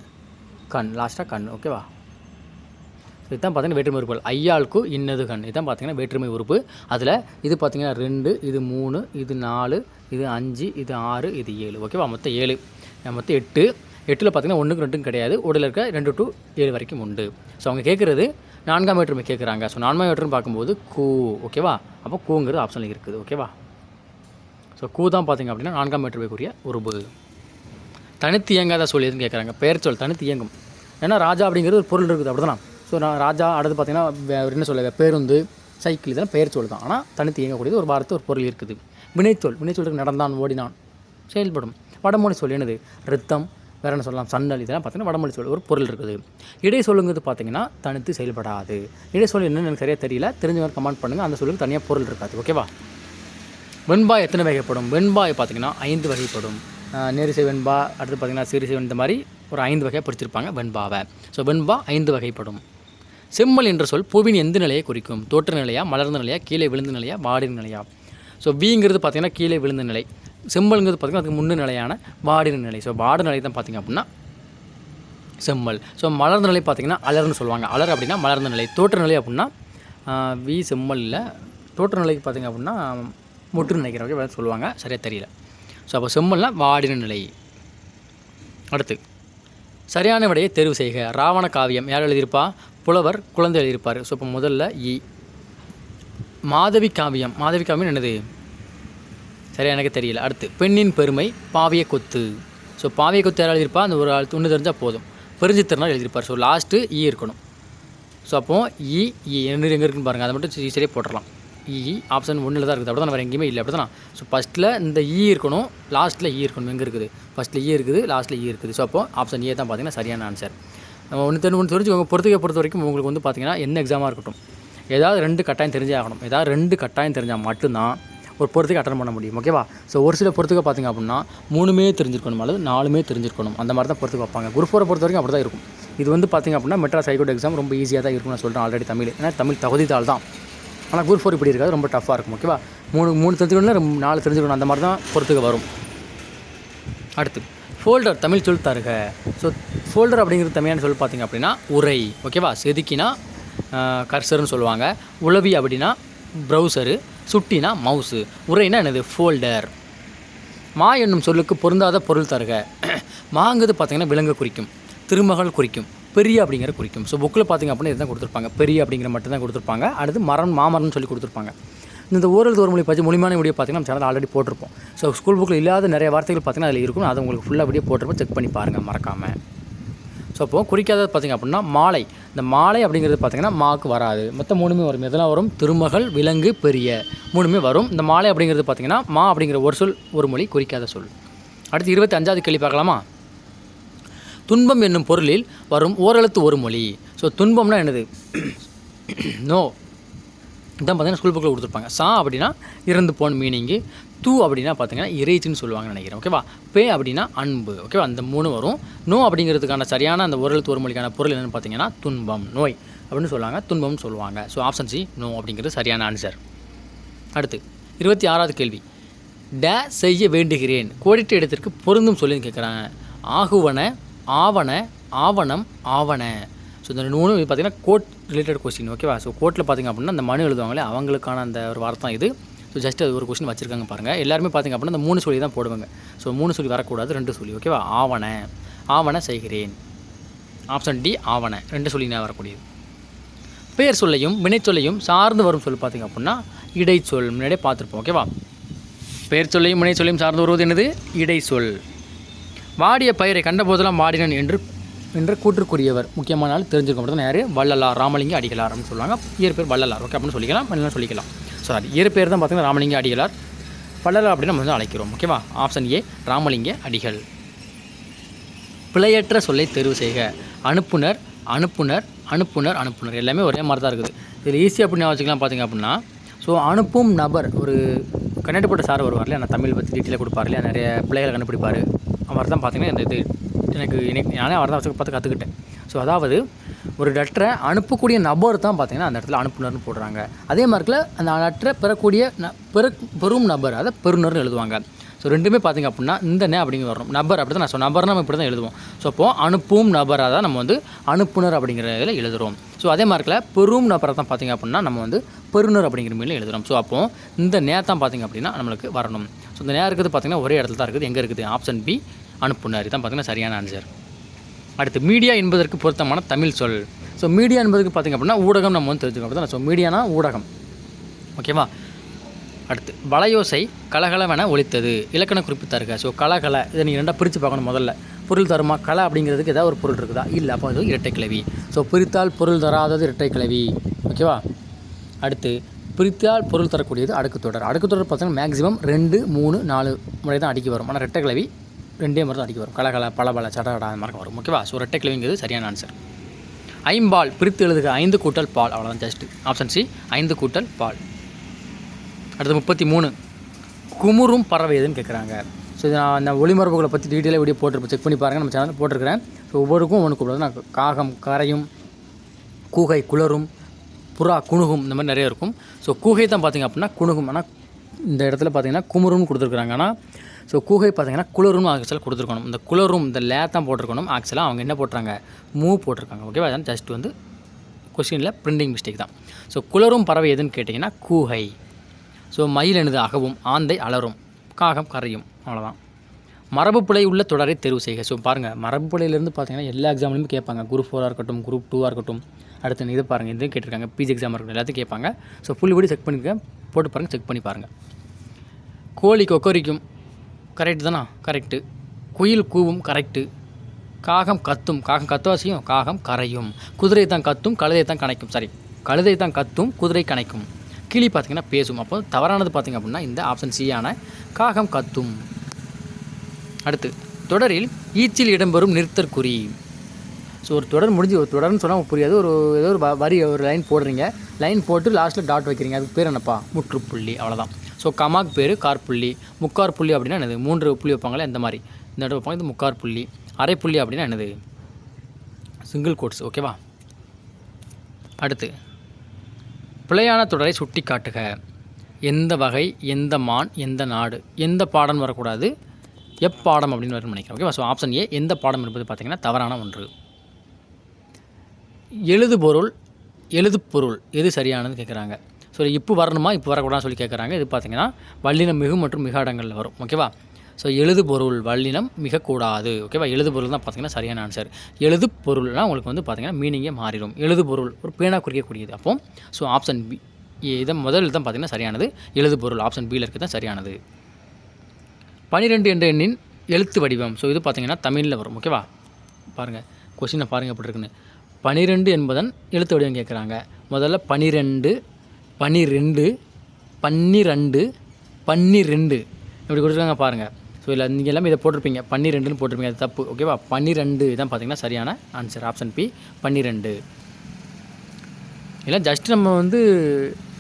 கண். லாஸ்ட்டாக கண் ஓகேவா இதுதான் பார்த்தீங்கன்னா வேற்றுமை உறுப்புகள். ஐயாளுக்கு இன்னது கண். இதுதான் பார்த்தீங்கன்னா வேற்றுமை உறுப்பு. அதில் இது பார்த்தீங்கன்னா ரெண்டு இது மூணு இது நாலு இது அஞ்சு இது ஆறு இது ஏழு. ஓகேவா மொத்தம் ஏழு. மொத்தம் எட்டு. எட்டில் பார்த்தீங்கன்னா ஒன்றுக்கு ரெண்டும் கிடையாது. உடலில் இருக்க ரெண்டு டு ஏழு வரைக்கும் உண்டு. ஸோ அவங்க கேட்குறது நான்காம் வேற்றுமை கேட்குறாங்க ஸோ நான்காம் வேற்றுமை பார்க்கும்போது கூ ஓகேவா அப்போ கூங்கிறது ஆப்ஷனில் இருக்குது ஓகேவா ஸோ கூ தான் பார்த்தீங்க அப்படின்னா நான்காம் வேற்றுமைக்குரிய உருபு தனித்து இயங்காத சொல் எதுன்னு கேட்குறாங்க பெயர் சொல் தனித்து இயங்கும். ஏன்னா ராஜா அப்படிங்கிறது ஒரு பொருள் இருக்குது அப்படி ஸோ நான் ராஜா அடுத்து பார்த்தீங்கன்னா என்ன சொல்ல பேருந்து சைக்கிள் இதெல்லாம் பெயர் சொல் தான். ஆனால் தனித்து இயங்கக்கூடியது ஒரு வார்த்தை ஒரு பொருள் இருக்குது. வினைச்சொல் வினைச்சொல்லுக்கு நடந்தான் ஓடினான். செயல்படும். வடமொழி சொல் என்னது? ரத்தம் வேற என்ன சொல்லலாம்? சன்னல் இதெல்லாம் பார்த்தீங்கன்னா வடமொழி சொல் ஒரு பொருள் இருக்குது. இடை சொல்லுங்கிறது பார்த்தீங்கன்னா தனித்து செயல்படாது. இடை சொல் என்னன்னு எனக்கு சரியாக தெரியல. தெரிஞ்சவங்க கமெண்ட் பண்ணுங்கள் அந்த சொல்லுக்கு தனியாக பொருள் இருக்காது. ஓகேவா வெண்பாய் எத்தனை வகைப்படும்? வெண்பாய் பார்த்திங்கன்னா ஐந்து வகைப்படும். அஹ் நேரிசை வெண்பா அடுத்து பார்த்தீங்கன்னா சிறுசை இந்த மாதிரி ஒரு ஐந்து வகையாக பிடிச்சிருப்பாங்க வெண்பாவை. ஸோ வெண்பா ஐந்து வகைப்படும். செம்மல் என்ற சொல் பூவின் எந்த நிலையை குறிக்கும்? தோற்ற நிலையா மலர்ந்த நிலையா கீழே விழுந்த நிலையா வாடின நிலையா? ஸோ விங்கிறது பார்த்தீங்கன்னா கீழே விழுந்த நிலை. செம்மல்ங்கிறது பார்த்தீங்கன்னா அதுக்கு முன்னு நிலையான வாடின நிலை. ஸோ வாடின நிலை தான் பார்த்தீங்க அப்படின்னா செம்மல் ஸோ மலர்ந்த நிலை பார்த்திங்கன்னா அலர்னு சொல்லுவாங்க. அலர் அப்படின்னா மலர்ந்த நிலை. தோற்ற நிலை அப்படின்னா வி செம்மல் இல்லை தோற்ற நிலைக்கு பார்த்தீங்க அப்படின்னா முற்று நினைக்கிறேன். வரைக்கும் சொல்லுவாங்க. சரியாக தெரியல. ஸோ அப்போ செம்மல்னா வாடின நிலை. அடுத்து சரியான விடையை தேர்வு செய்க. ராவண காவியம் யார் எழுதியிருப்பா? புலவர் குழந்தை எழுதியிருப்பார். ஸோ இப்போ முதல்ல இ மாதவி காவியம். மாதவி காவியம் என்னது? சரியா? எனக்கு தெரியல. அடுத்து பெண்ணின் பெருமை பாவிய கொத்து. ஸோ பாவிய கொத்து யார் எழுதியிருப்பா? அந்த ஒரு ஆள் ஒன்று தெரிஞ்சால் போதும். பெருஞ்சித்திரனால் எழுதியிருப்பார். ஸோ லாஸ்ட்டு ஈ இருக்கணும். ஸோ அப்போது இ e, இ e, என்ன எங்கே இருக்குன்னு பாருங்கள் அதை மட்டும் சரி சரியாக போட்டுடலாம் இ e, ஆப்ஷன் ஒன்றில் தான் இருக்குது. அப்படி தான் வேறு எங்கேயுமே இல்லை. அப்படி தானே ஸோ ஃபஸ்ட்டில் இந்த இ இருக்கணும். லாஸ்ட்டில் இ இருக்கணும். எங்கே இருக்குது? ஃபஸ்ட்டில் இ இருக்குது. லாஸ்ட்டில் இ இருக்குது. ஸோ அப்போ ஆப்ஷன் ஏ தான் பார்த்தீங்கன்னா சரியான ஆன்சர் நம்ம ஒன்று தெரிஞ்சு ஒன்று தெரிஞ்சுக்கோங்க பொறுத்துக்கை பொறுத்த வரைக்கும் உங்களுக்கு வந்து பார்த்தீங்கன்னா என்ன எக்ஸாமாக இருக்கட்டும். ஏதாவது ரெண்டு கட்டாயம் தெரிஞ்சே ஆகணும். ஏதாவது ரெண்டு கட்டாயம் தெரிஞ்சால் மட்டும்தான் ஒரு பொறுத்துக்கு அட்டன் பண்ண முடியும் ஓகேவா ஸோ ஒரு சில பொறுத்துக்க பார்த்தீங்க அப்படின்னா மூணுமே தெரிஞ்சிருக்கணும் அல்லது நாலுமே தெரிஞ்சிருக்கணும். அந்த மாதிரி தான் பொறுத்துக்கு வைப்பாங்க. குரூப் ஃபோரை பொறுத்த வரைக்கும் அப்படி தான் இருக்கும். இது வந்து பார்த்தீங்க அப்படின்னா மெட்ராஸ் ஹைகோர்ட் எக்ஸாம் ரொம்ப ஈஸியாக தான் இருக்கும்னு சொல்கிறேன் ஆல்ரெடி தமிழ். ஏன்னா தமிழ் தகுதித்தால் தான். ஆனால் குரூப் ஃபோர் இப்படி இருக்காது ரொம்ப டஃப்பாக இருக்கும் ஓகேவா மூணு மூணு தெரிஞ்சுக்கணும் ரொம்ப நாலு தெரிஞ்சுக்கணும். அந்த மாதிரி தான் பொறுத்துக்க வரும். அடுத்து ஃபோல்டர் தமிழ் சொல் தருக. ஸோ ஃபோல்டர் அப்படிங்கிறது தமிழான சொல் பார்த்தீங்க அப்படின்னா உரை ஓகேவா செதுக்கினா கர்சர்னு சொல்லுவாங்க. உளவி அப்படின்னா ப்ரௌசரு சுட்டினா மவுஸு உரைனா என்னது ஃபோல்டர். மா என்னும் சொல்லுக்கு பொருந்தாத பொருள் தருக. மாங்கிறது பார்த்திங்கன்னா விலங்கு குறிக்கும் திருமகள் குறிக்கும் பெரிய அப்படிங்கிற குறிக்கும். ஸோ புக்கில் பார்த்தீங்க அப்படின்னா இதுதான் கொடுத்துருப்பாங்க. பெரிய அப்படிங்கிற மட்டும்தான் கொடுத்துருப்பாங்க. அடுத்து மரம் மாமரம்னு சொல்லி கொடுத்துருப்பாங்க. இந்த ஓரல் ஒரு மொழி பற்றி மொழிமான வீடியோ பார்த்தீங்கன்னா நம்ம சேனல் ஆல்ரெடி போட்டிருப்போம். ஸோ ஸ்கூல் புக்கில் இல்லாத நிறைய வார்த்தைகள் பார்த்தீங்கன்னா அதில் இருக்கும். அதை உங்களுக்கு ஃபுல்லாக வீடியோ போட்டிருப்போம். செக் பண்ணி பாருங்கள் மறக்காமல் ஸோ அப்போது குறிக்காதது பார்த்திங்க அப்படின்னா மாலை. இந்த மாலை அப்படிங்கிறது பார்த்திங்கன்னா மாக்கு வராது. மொத்தம் மூணுமே வரும். எதெல்லாம் வரும் திருமகள் விலங்கு பெரிய. மூணுமே வரும். இந்த மாலை அப்படிங்கிறது பார்த்திங்கன்னா மா அப்படிங்கிற ஒரு சொல் ஒரு மொழி குறிக்காத சொல். அடுத்து இருபத்தி அஞ்சாவது கேள்வி பார்க்கலாமா? துன்பம் என்னும் பொருளில் வரும் ஓரெழுத்து ஒரு மொழி. ஸோ துன்பம்னா என்னது? நோ இதான் பார்த்தீங்கன்னா ஸ்கூல் புக்கில் கொடுத்துருப்பாங்க. சா அப்படின்னா இறந்து போன மீனிங்கு தூ அப்படின்னா பார்த்தீங்கன்னா இறைச்சின்னு சொல்லுவாங்கன்னு நினைக்கிறேன். ஓகேவா பே அப்படின்னா அன்பு. ஓகேவா அந்த மூணு வரும். நோ அப்படிங்கிறதுக்கான சரியான அந்த ஓரெழுத்து ஒரு மொழிக்கான பொருள் என்னென்னு பார்த்தீங்கன்னா துன்பம் நோய் அப்படின்னு சொல்லுவாங்க. துன்பம்னு சொல்லுவாங்க. ஸோ ஆப்ஷன் சி நோ அப்படிங்கிறது சரியான ஆன்சர் அடுத்து இருபத்தி ஆறாவது கேள்வி. டே செய்ய வேண்டுகிறேன். கோடிட்ட இடத்திற்கு பொருந்தும் சொல்லி கேட்குறாங்க ஆகுவன ஆவண ஆவணம் ஆவண. ஸோ இந்த ரெண்டு மூணு பார்த்தீங்கன்னா கோட் ரிலேட்டட் கொஸ்டின் ஓகேவா ஸோ கோர்ட்டில் பார்த்தீங்க அப்படின்னா அந்த மனு எழுதுவாங்களே அவங்களுக்கான அந்த ஒரு வார்த்தை இது. ஸோ ஜஸ்ட் அது ஒரு கொஸ்டின் வச்சுருக்காங்க பாருங்கள் எல்லாருமே பார்த்தீங்க அப்படின்னா அந்த மூணு சொல்லி தான் போடுவாங்க. ஸோ மூணு சொல்லி வரக்கூடாது ரெண்டு சொல்லி ஓகேவா ஆவண. ஆவண செய்கிறேன். ஆப்ஷன் டி ஆவண. ரெண்டு சொல்லி நான் வரக்கூடியது. பெயர் சொல்லையும் வினைச்சொல்லையும் சார்ந்து வரும் சொல் பார்த்தீங்க அப்படின்னா இடைச்சொல். முன்னாடியே பார்த்துருப்போம் ஓகேவா பெயர் சொல்லையும் வினைச்சொல்லையும் சார்ந்து வருவது என்னது? இடைச்சொல். வாடிய பயிரை கண்ட போதெல்லாம் வாடினன் என்று என்ற கூற்றுக்குரியவர். முக்கியமான ஆள் தெரிஞ்சுக்க மட்டும் யார்? வள்ளலார் ராமலிங்க அடிகளார் அப்படின்னு சொல்லுவாங்க. இயற்பேர் வள்ளலார். ஓகே அப்படின்னு சொல்லிக்கலாம். என்ன சொல்லிக்கலாம். சாரி இயற்பேர் தான் பார்த்தீங்கன்னா ராமலிங்க அடிகளார். வள்ளலார் அப்படின்னு நம்ம வந்து அழைக்கிறோம். ஓகேவா ஆப்ஷன் ஏ ராமலிங்க அடிகள். பிழையற்ற சொல்லை தேர்வு செய்க. அனுப்புனர் அனுப்புனர் அனுப்புனர் அனுப்புனர். எல்லாமே ஒரே மாதிரி தான் இருக்குது. இதில் ஈஸியாக அப்படின்னு வச்சுக்கலாம் பார்த்தீங்க அப்படின்னா. ஸோ அனுப்பும் நபர் ஒரு கன்னடப்பட்ட சார் வருவார் இல்லையா நான் தமிழ் பற்றி டீட்டெயிலாக கொடுப்பார் இல்லையா? நிறைய பிள்ளைகளை கண்டுபிடிப்பார். அவர் தான் பார்த்தீங்கன்னா இந்த இது. எனக்கு நானே அவர் தான் பார்த்து கற்றுக்கிட்டேன் ஸோ அதாவது ஒரு லெட்டரை அனுப்பக்கூடிய நபர் தான் பார்த்தீங்கன்னா அந்த இடத்துல அனுப்புனர்னு போடுறாங்க. அதே மாதிரில அந்த லெட்டரை பெறக்கூடிய ந பெற பெறும் நபர் அதை பெறுநர்னு எழுதுவாங்க. ஸோ ரெண்டுமே பார்த்தீங்க அப்படின்னா இந்த நே அப்படிங்க வரணும். நபர் அப்படி தான் நான் ஸோ நபர் நம்ம இப்படி தான் எழுதுவோம். ஸோ அப்போது அனுப்பும் நபராக தான் நம்ம வந்து அனுப்புனர் அப்படிங்கிற இதில் எழுதுகிறோம் ஸோ அதே மாதிரில பெரும் நபரை தான் பார்த்தீங்க அப்படின்னா நம்ம வந்து பெறுநர் அப்படிங்கிற மீனில் எழுதுகிறோம் ஸோ அப்போது இந்த நே தான் பார்த்தீங்க அப்படின்னா நம்மளுக்கு வரணும். ஸோ இந்த நேரம் இருக்குது பார்த்தீங்கன்னா ஒரே இடத்துல தான் இருக்குது. எங்கே இருக்குது? ஆப்ஷன் பி அனுப்புனார். இதான் பார்த்தீங்கன்னா சரியான ஆன்சர் அடுத்து மீடியா என்பதற்கு பொருத்தமான தமிழ் சொல். ஸோ மீடியா என்பதற்கு பார்த்திங்க அப்படின்னா ஊடகம் நம்ம வந்து தெரிஞ்சுக்கணும் அப்படி ஸோ மீடியானா ஊடகம். ஓகேவா அடுத்து வளையோசை கலகலவென ஒழித்தது இலக்கண குறிப்பு தருக ஸோ கலகல இதை நீங்கள் ரெண்டாக பிரித்து பார்க்கணும் முதல்ல. பொருள் தருமா கலை அப்படிங்கிறதுக்கு ஏதாவது ஒரு பொருள் இருக்குதா? இல்லை அப்போ அது இரட்டை கிளவி ஸோ பிரித்தால் பொருள் தராதது இரட்டை கிளவி ஓகேவா அடுத்து பிரித்தால் பொருள் தரக்கூடியது அடுக்கு தொடர். அடுக்கு தொடர் பார்த்தீங்கன்னா மேக்ஸிமம் ரெண்டு மூணு நாலு முறை தான் அடிக்க வரும். ஆனால் இரட்டை கிளவி ரெண்டே மாதிரி தான் அடிக்க வரும். கலகல பலபல சடடா அந்த மாதிரி வரும். ஓகேவா? ஸோ ரெட்டை கிழவிங்கிறது சரியான ஆன்சர் ஐம்பால் பிரித்து எழுதுக. ஐந்து கூட்டல் பால். அவ்வளோதான் ஜஸ்ட்டு ஆப்ஷன் சி ஐந்து கூட்டல் பால். அடுத்து முப்பத்தி மூணு. குமுறும் பறவை எதுன்னு கேட்குறாங்க ஸோ இது நான் அந்த ஒளிமரபுகளை பற்றி டீட்டெயிலாக வீடியோ போட்டிருப்பேன். செக் பண்ணி பாருங்கள் நம்ம சேனல் போட்டிருக்கிறேன். ஸோ ஒவ்வொருக்கும் ஒன்று கூப்பிடுறது நான் காகம் கரையும் கூகை குளரும் புறா குணுகும் இந்த மாதிரி நிறைய இருக்கும். ஸோ கூகை தான் பார்த்திங்க அப்படின்னா குணுகும். ஆனால் இந்த இடத்துல பார்த்தீங்கன்னா குமுறும்னு கொடுத்துருக்குறாங்க. ஆனால் ஸோ கூகை பார்த்தீங்கன்னா குளரும் ஆக்சுவலாக கொடுத்துருக்கணும். இந்த குளரும் இந்த லே தான் போட்டிருக்கணும். ஆக்சுவலாக அவங்க என்ன போட்டுறாங்க மூ போட்டிருக்காங்க. ஓகேவா அதான் ஜஸ்ட் வந்து கொஸ்டினில் பிரிண்டிங் மிஸ்டேக் தான். ஸோ குளரும் பறவை எதுன்னு கேட்டிங்கன்னா கூகை. ஸோ மயில் எனது அகவும் ஆந்தை அலரும் காகம் கரையும். அவ்வளோதான் மரபுப்புலை உள்ள தொடரை தேர்வு செய்க. ஸோ பாருங்கள் மரபுப்புலையிலேருந்து பார்த்தீங்கன்னா எல்லா எக்ஸாம்லையுமே கேட்பாங்க. குரூப் ஃபோராக இருக்கட்டும் குரூப் டூவாக இருக்கட்டும். அடுத்து இது பாருங்கள் இதுவும் கேட்டிருக்காங்க. பிஜி எக்ஸாம் இருக்கட்டும் எல்லாத்தையும் கேட்பாங்க. ஸோ ஃபுல் வீடியோ செக் பண்ணியிருக்கேன் போட்டு பாருங்கள் செக் பண்ணி பாருங்கள் கோழி கொக்கரிக்கும். கரெக்டு தானா? கரெக்டு குயில் கூவும் கரெக்டு காகம் கத்தும். காகம் கத்துவாசியும் காகம் கரையும். குதிரை தான் கத்தும் கழுதை தான் கணைக்கும். சாரி கழுதை தான் கத்தும் குதிரை கணைக்கும். கிளி பார்த்திங்கன்னா பேசும். அப்போ தவறானது பார்த்திங்க அப்படின்னா இந்த ஆப்ஷன் சியான காகம் கத்தும். அடுத்து தொடரில் ஈச்சில் இடம்பெறும் நிறுத்தற்குறி. ஸோ ஒரு தொடர் முடிஞ்சு ஒரு தொடர்னு சொன்னால் புரியாது. ஒரு ஏதோ ஒரு வரி ஒரு லைன் போடுறீங்க. லைன் போட்டு லாஸ்ட்டில் டாட் வைக்கிறீங்க. அதுக்கு பேர் என்னப்பா? முற்றுப்புள்ளி அவ்வளோதான் ஸோ கமாக் பேர் கார்புள்ளி முக்கார் புள்ளி அப்படின்னா என்னது? மூன்று புள்ளி வைப்பாங்களே இந்த மாதிரி. இந்த இடத்துல வைப்பாங்க இது முக்கார் புள்ளி அரை புள்ளி அப்படின்னா என்னது? சிங்கிள் கோட்ஸ் ஓகேவா அடுத்து. பிழையான தொடரை சுட்டி காட்டுக எந்த வகை எந்த மான் எந்த நாடு எந்த பாடம் வரக்கூடாது. எப்பாடம் அப்படின்னு வரும் நினைக்கிறேன் ஓகேவா ஸோ ஆப்ஷன் ஏ எந்த பாடம் என்பது பார்த்திங்கன்னா தவறான ஒன்று. எழுதுபொருள் எழுது பொருள் எது சரியானதுன்னு கேட்குறாங்க ஸோ இப்போ வரணுமா இப்போ வரக்கூடாதுன்னு சொல்லி கேட்குறாங்க இது பார்த்தீங்கன்னா வல்லினம் மிகு மற்றும் மிகாடங்களில் வரும். ஓகேவா ஸோ எழுதுபொருள் வல்லினம் மிகக்கூடாது. ஓகேவா எழுதுபொருள் தான் பார்த்தீங்கன்னா சரியான ஆன்சர் எழுதுப்பொருள்னால் உங்களுக்கு வந்து பார்த்தீங்கன்னா மீனிங்கே மாறிடும். எழுது பொருள் ஒரு பேனா குறிக்கக்கூடியது. அப்போ ஸோ ஆப்ஷன் பி இதை முதல் தான் பார்த்தீங்கன்னா சரியானது. எழுதுபொருள் ஆப்ஷன் பியில் இருக்குது தான் சரியானது. பனிரெண்டு என்ற எண்ணின் எழுத்து வடிவம். ஸோ இது பார்த்தீங்கன்னா தமிழில் வரும். ஓகேவா பாருங்கள் கொஷினை பாருங்கள் எப்படி இருக்குன்னு. பனிரெண்டு என்பதன் எழுத்து வடிவம் கேட்குறாங்க. முதல்ல பனிரெண்டு பனிரெண்டு பன்னிரெண்டு பன்னிரெண்டு. இப்படி கொடுத்துருக்காங்க பாருங்கள் ஸோ இல்லை நீங்கள் எல்லாமே இதை போட்டிருப்பீங்க. பன்னிரெண்டுன்னு போட்டிருப்பீங்க. அது தப்பு. ஓகேவா பன்னிரெண்டு தான் பார்த்தீங்கன்னா சரியான ஆன்சர் ஆப்ஷன் பி பன்னிரெண்டு. இல்லை ஜஸ்ட் நம்ம வந்து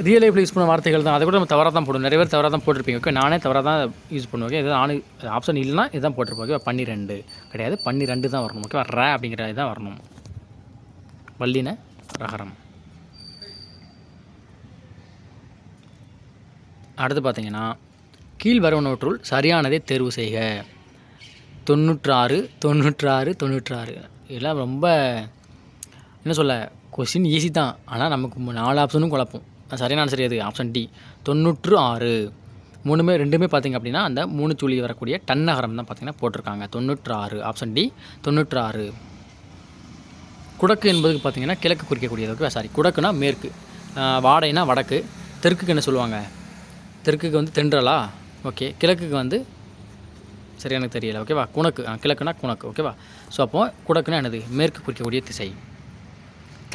ரியல் லைஃப்பில் யூஸ் பண்ண வார்த்தைகள் தான். அதை கூட நம்ம தவறாக தான் போடுவோம் நிறைய பேர் தவறாக தான் போட்டிருப்பீங்க. ஓகே நானே தவறாக தான் யூஸ் பண்ணுவேன். ஓகே இது ஆணு ஆப்ஷன் இல்லைனா இதுதான் போட்டிருப்போம் ஓகே பன்னிரெண்டு. கிடையாது. பன்னிரெண்டு தான் வரணும். ஓகேவா ரே அப்படிங்கிற இதுதான் வரணும். வல்லின ரகரம் அடுத்து பார்த்தீங்கன்னா கீழ் வருவனவற்றுள் சரியானதை தேர்வு செய்க. தொண்ணூற்றாறு தொண்ணூற்றாறு தொண்ணூற்றாறு. இதெல்லாம் ரொம்ப என்ன சொல்ல கொஷின் ஈஸி தான். ஆனால் நமக்கு நாலு ஆப்ஷனும் குழப்பம். சரியான ஆன்சர் எது? ஆப்ஷன் டி தொண்ணூற்று ஆறு. மூணுமே ரெண்டுமே பார்த்திங்க அப்படின்னா அந்த மூணு சுழி வரக்கூடிய டன்னகரம் தான் பார்த்தீங்கன்னா போட்டிருக்காங்க. தொண்ணூற்று ஆறு. ஆப்ஷன் டி தொண்ணூற்று ஆறு. குடக்கு என்பதுக்கு பார்த்தீங்கன்னா கிழக்கு குறிக்கக்கூடியது ஓகே சாரி குடக்குனா மேற்கு. வாடைனா வடக்கு. தெற்குக்கு என்ன சொல்லுவாங்க? தெற்குக்கு வந்து தென்றலா? ஓகே கிழக்குக்கு வந்து சரி எனக்கு தெரியல. ஓகேவா குணக்கு. ஆ, கிழக்குனா குணக்கு. ஓகேவா ஸோ அப்போது குடக்குனா என்னது? மேற்கு குறிக்கக்கூடிய திசை.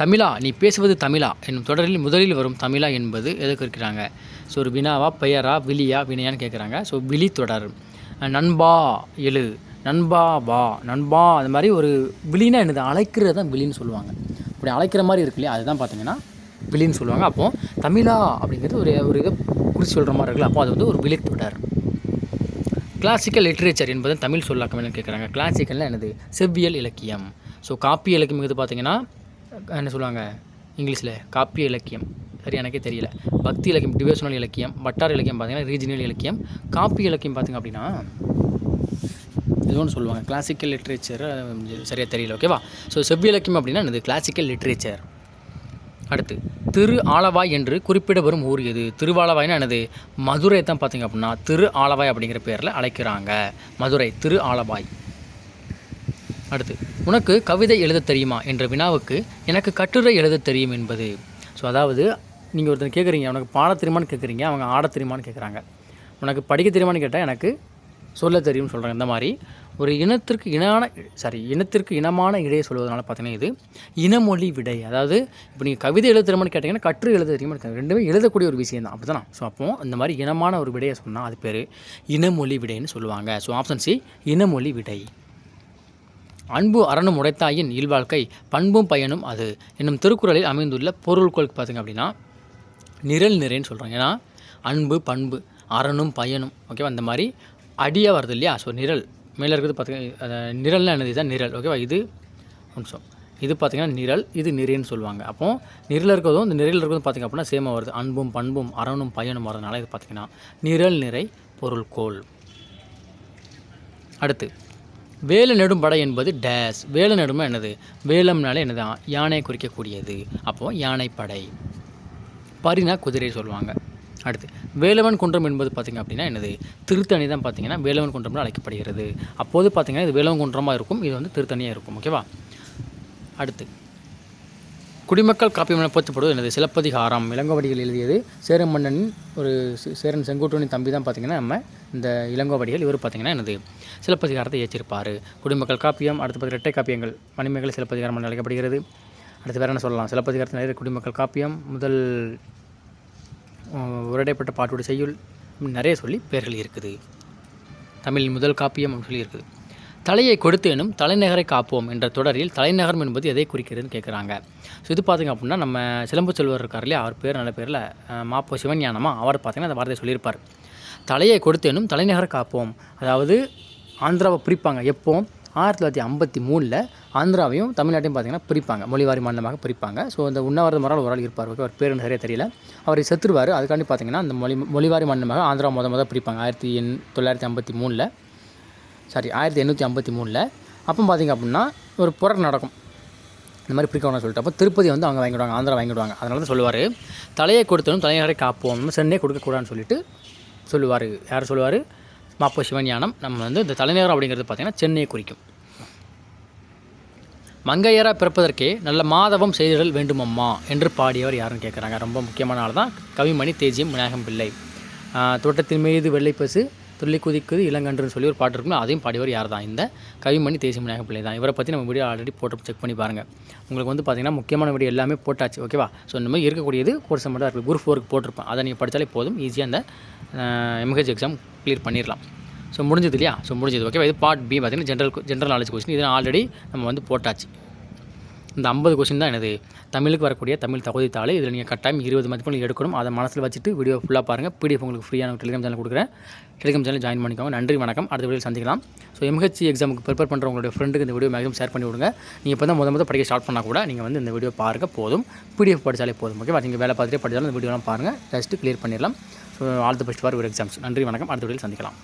தமிழா? நீ பேசுவது தமிழா? என்னும் தொடரில் முதலில் வரும் தமிழா என்பது எதை குறிக்கிறாங்க ஸோ ஒரு வினாவா பெயரா விழியா வினையான்னு கேட்குறாங்க ஸோ விழி தொடர் நண்பா எழு. நண்பா வா நண்பா அது மாதிரி ஒரு விழினா என்னது? அழைக்கிறது தான் விழின்னு சொல்லுவாங்க. இப்படி அழைக்கிற மாதிரி இருக்கு இல்லையா? அதுதான் பார்த்தீங்கன்னா விழின்னு சொல்லுவாங்க. அப்போது தமிழா அப்படிங்கிறது ஒரு ஒரு இதை குறித்து சொல்கிற மாதிரி இருக்குல்ல. அப்போ அது வந்து ஒரு விழித்து தொடர் கிளாசிக்கல் லிட்ரேச்சர் என்பது தமிழ் சொல்லாக்கம் என்ன கேட்குறாங்க கிளாசிக்கல்னால் என்னது? செவ்வியல் இலக்கியம். ஸோ காப்பிய இலக்கியம் இது பார்த்தீங்கன்னா என்ன சொல்லுவாங்க? இங்கிலீஷில் காப்பிய இலக்கியம். சரி எனக்கே தெரியல. பக்தி இலக்கியம் டிவேஷனல் இலக்கியம் வட்டார இலக்கியம் பார்த்தீங்கன்னா ரீஜினல் இலக்கியம். காப்பி இலக்கியம் பார்த்தீங்க அப்படின்னா இது ஒன்று சொல்லுவாங்க. கிளாசிக்கல் லிட்ரேச்சர் சரியாக தெரியல ஓகேவா ஸோ செவ்விலக்கியம் அப்படின்னா என்னது? கிளாசிக்கல் லிட்ரேச்சர் அடுத்து திரு ஆலவாய் என்று குறிப்பிட வரும் ஊர் எது? திருவாலவாய்னா என்னது? மதுரை தான் பார்த்தீங்க அப்படின்னா திரு ஆலவாய் அப்படிங்கிற பேரில் அழைக்கிறாங்க. மதுரை திரு ஆலவாய். அடுத்து உனக்கு கவிதை எழுத தெரியுமா? என்ற வினாவுக்கு எனக்கு கட்டுரை எழுத தெரியும் என்பது. ஸோ அதாவது நீங்கள் ஒருத்தர் கேட்குறீங்க உனக்கு பாட தெரியுமான்னு கேட்குறீங்க அவங்க ஆட தெரியுமான்னு கேட்குறாங்க உனக்கு படிக்க தெரியுமான்னு கேட்டால் எனக்கு சொல்ல தெரியும்னு சொல்கிறாங்க இந்த மாதிரி. ஒரு இனத்திற்கு இனான சாரி இனத்திற்கு இனமான இடையை சொல்வதனால பார்த்தீங்கன்னா இது இனமொழி விடை. அதாவது இப்போ நீங்கள் கவிதை எழுத தெரியுமான்னு கேட்டிங்கன்னா கற்று எழுத தெரியுமா ரெண்டுமே எழுதக்கூடிய ஒரு விஷயம் தான். அப்படி தானே ஸோ அப்போது இந்த மாதிரி இனமான ஒரு விடையை சொன்னால் அது பேர் இனமொழி விடைன்னு சொல்லுவாங்க. ஸோ ஆப்ஷன் சி இனமொழி விடை. அன்பு அரணும் உடைத்தாயின் இல்வாழ்க்கை பண்பும் பயனும் அது. என்னும் திருக்குறளில் அமைந்துள்ள பொருள்கள் பார்த்திங்க அப்படின்னா நிரல் நிறைன்னு சொல்கிறாங்க ஏன்னா அன்பு பண்பு அரணும் பயனும். ஓகேவா அந்த மாதிரி அடியாக வருது இல்லையா? ஸோ நிரல். மேலே இருக்கிறது பார்த்திங்கன்னா நிரல்னா என்னது? இதுதான் நிரல். ஓகேவா இது அம்சம் இது பார்த்திங்கன்னா நிரல். இது நிறைன்னு சொல்லுவாங்க. அப்போ நிரல் இருக்கிறதும் இந்த நிரல் இருக்கிறதும் பார்த்திங்க அப்படின்னா சேமாக வருது. அன்பும் பண்பும் அரணும் பயனும் வரதுனால இது பார்த்திங்கன்னா நிரல் நிறை பொருள்கோள். அடுத்து வேல நெடும் படை என்பது டேஸ் வேல நெடுமை என்னது? வேலம்னாலே என்னதான் யானை குறிக்கக்கூடியது. அப்போது யானைப்படை. பரினா குதிரை சொல்லுவாங்க. அடுத்து வேலவன் குன்றம் என்பது பார்த்திங்க அப்படின்னா என்னது? திருத்தணி தான் பார்த்தீங்கன்னா வேலவன் குன்றம்னு அழைக்கப்படுகிறது. அப்போது பார்த்திங்கன்னா இது வேலவன் குன்றமாக இருக்கும் இது வந்து திருத்தணியாக இருக்கும் ஓகேவா அடுத்து குடிமக்கள் காப்பியம் என போற்றப்படுவது என்னது? சிலப்பதிகாரம் இளங்கோவடிகள் எழுதியது சேரன் மன்னனின் ஒரு சே- சேரன் செங்குட்டுவனின் தம்பி தான் பார்த்திங்கன்னா நம்ம இந்த இளங்கோவடிகள் இவர் பார்த்திங்கன்னா என்னது? சிலப்பதிகாரத்தை இயற்றிருப்பார். குடிமக்கள் காப்பியம் அடுத்து பார்த்து இரட்டை காப்பியங்கள் மணிமேகலை சிலப்பதிகாரம் அழைக்கப்படுகிறது. அடுத்து வேறு என்ன சொல்லலாம்? சிலப்பதிகாரத்தில் குடிமக்கள் காப்பியம் முதல் அஹ், பாட்டோட செய்யுள் நிறைய சொல்லி பெயர்கள் இருக்குது. தமிழின் முதல் காப்பியம் அப்படின்னு சொல்லி இருக்குது. தலையை கொடுத்தேனும் தலைநகரை காப்போம் என்ற தொடரில் தலைநகரம் என்பது எதை குறிக்கிறதுன்னு கேட்குறாங்க. ஸோ இது பார்த்திங்க அப்படின்னா நம்ம சிலம்பு செல்வர் இருக்கார் இல்லையா? அவர் பேர் நல்ல பேரில் மாப்போ சிவஞானமா அவர் பார்த்திங்கன்னா அந்த வார்த்தையை சொல்லியிருப்பார். தலையை கொடுத்தேனும் தலைநகரை காப்போம். அதாவது ஆந்திராவை பிரிப்பாங்க எப்போ ஆயிரத்தி தொள்ளாயிரத்தி ஐம்பத்தி மூணில் ஆந்திராவையும் தமிழ்நாட்டையும் பார்த்திங்கன்னா பிரிப்பாங்க. மொழிவாரி மாநிலமாக பிரிப்பாங்க. ஸோ இந்த உண்ணாவிரத மரால் ஒரு ஆள் இருப்பார். ஓகே அவர் பேர் சரியாக தெரியல. அவர் செத்துருவார். அதுக்காண்டி பார்த்திங்கன்னா அந்த மொழி மொழிவாரி மாநிலமாக ஆந்திரா முத முத பிரிப்பாங்க. ஆயிரத்தி எண் தொள்ளாயிரத்தி ஐம்பத்தி மூணில். சாரி ஆயிரத்தி எண்ணூற்றி ஐம்பத்தி மூணில். அப்போ பார்த்திங்க அப்படின்னா ஒரு புரட் நடக்கும். இந்த மாதிரி பிரிக்கணும்னு சொல்லிட்டு. அப்போ திருப்பதி வந்து அவங்க வாங்கிடுவாங்க. ஆந்திரா வாங்கிடுவாங்க. அதனால தான் சொல்லுவார். தலையை கொடுத்தாலும் தலைநகரை காப்போம். சென்னை கொடுக்கக்கூடாதுன்னு சொல்லிட்டு சொல்லுவார். யார் சொல்லுவார்? மாப்போ சிவஞானம் நம்ம வந்து இந்த தலைநகரம் அப்படிங்கிறது பார்த்திங்கன்னா சென்னையை குறிக்கும். மங்கையராக பிறப்பதற்கே நல்ல மாதவம் செய்திடல் வேண்டுமம்மா என்று பாடியவர் யாருன்னு கேட்குறாங்க ரொம்ப முக்கியமான ஆள் தான் கவிமணி தேஜியம் விநாயகம் பிள்ளை. தோட்டத்தின் மீது வெள்ளை பசு துள்ளி குதிக்குது இளங்கன்றுன்னு சொல்லி ஒரு பாட்டு இருக்குல்ல அதையும் பாடியவர் யார் தான்? இந்த கவிமணி தேசிய விநாயகம் பிள்ளை தான். இவரை பற்றி நம்ம வீடியோ ஆல்ரெடி போட்டு செக் பண்ணி பாருங்கள் உங்களுக்கு வந்து பார்த்திங்கன்னா முக்கியமான வீடியோ எல்லாமே போட்டாச்சு ஓகேவா ஸோ இந்த மாதிரி இருக்கக்கூடியது கோர்ஸ் மட்டும் இருக்குது குரூப் ஃபோருக்கு போட்டிருப்பேன் அதை நீங்கள் படித்தாலே போதும் ஈஸியாக அந்த எம்ஹெச் எக்ஸாம் க்ளியர் பண்ணிடலாம் ஸோ முடிஞ்சது இல்லையா? ஸோ முடிஞ்சது. ஓகேவா இது பார்ட் பி பார்த்தீங்கன்னா ஜென்ரல் ஜென்ரல் நாலேஜ் கொஸ்டின் இது ஆல்ரெடி நம்ம வந்து போட்டாச்சு. இந்த ஐம்பது கொஸ்டின் தான் எனது தமிழுக்கு வரக்கூடிய தமிழ் தகுதித்தாள் இதில் நீங்கள் கட்டாயம் இருபது மதிப்பெண்கள் எடுக்கணும். அதை மனசில் வச்சுட்டு வீடியோ ஃபுல்லாக பாருங்கள் பிடிஎஃப் உங்களுக்கு ஃப்ரீயான டெலிகிராம் சேனல் கொடுக்குறேன். டெலிகிராம் சேனல் ஜாயின் பண்ணிக்கோங்க. நன்றி வணக்கம். அடுத்த வீடியோ சந்திக்கலாம். ஸோ எம்ஹெச்சி எக்ஸாமுக்கு ப்ரிப்பேர் பண்ணுற உங்களுடைய ஃப்ரெண்டுக்கு இந்த வீடியோ மேக்ஸிமம் ஷேர் பண்ணி விடுங்க. நீங்கள் இப்போ தான் முத முத படிக்க ஸ்டார்ட் பண்ணால் கூட நீங்கள் வந்து இந்த வீடியோ பாருங்கள் போதும். பிடிஎஃப் படித்தாலே போதும். ஓகேவா நீங்கள் வேலை பார்த்துட்டே படித்தாலும் இந்த வீடியோலாம் பாருங்கள் ஜஸ்ட்டு கிளியர் பண்ணிடலாம் so all the best for ஒரு எக்ஸாம்ஸ் நன்றி வணக்கம். அடுத்த வீடியோவில் சந்திக்கலாம்.